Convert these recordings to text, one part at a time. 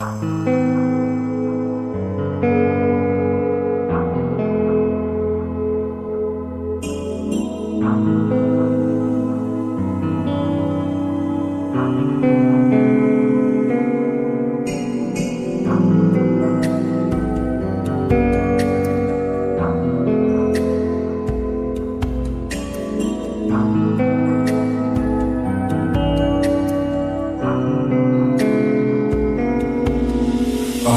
আজ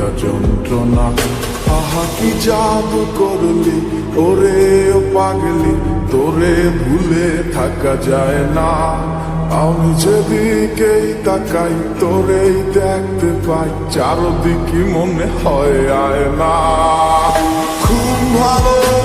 থাকা যন্ত্রণা। আহা, কি যাব করলি? ওরে ও পাগলি, তোরে ভুলে থাকা যায় না। আমি যেদিকেই তাকাই, তোরেই দেখতে পাই চারদিকে মনে হয় আয় না খুব ভালোবাসি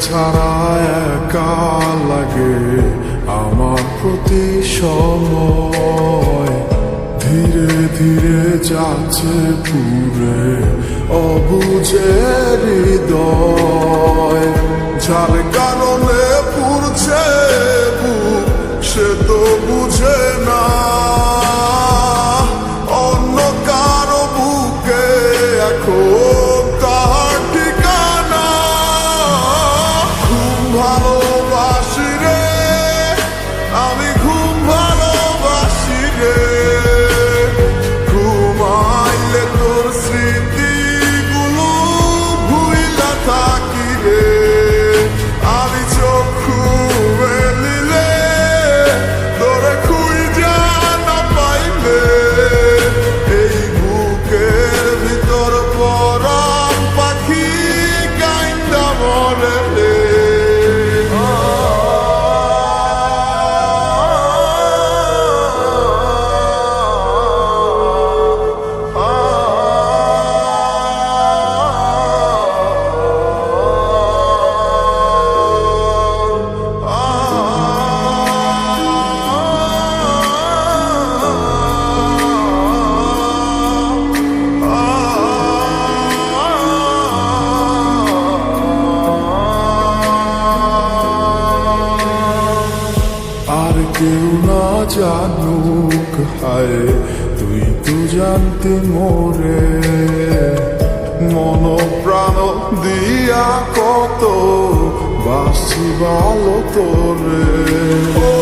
ছাড়া একা লাগে আমার প্রতি সময়। ধীরে ধীরে যাচ্ছে পুরে অবুঝে হৃদয়। যার কারণে পুরছে বুক জানুক হায় তুই তো জানতে মোরে। মন প্রাণ দিয়া কত বাসি ভালো তোরে।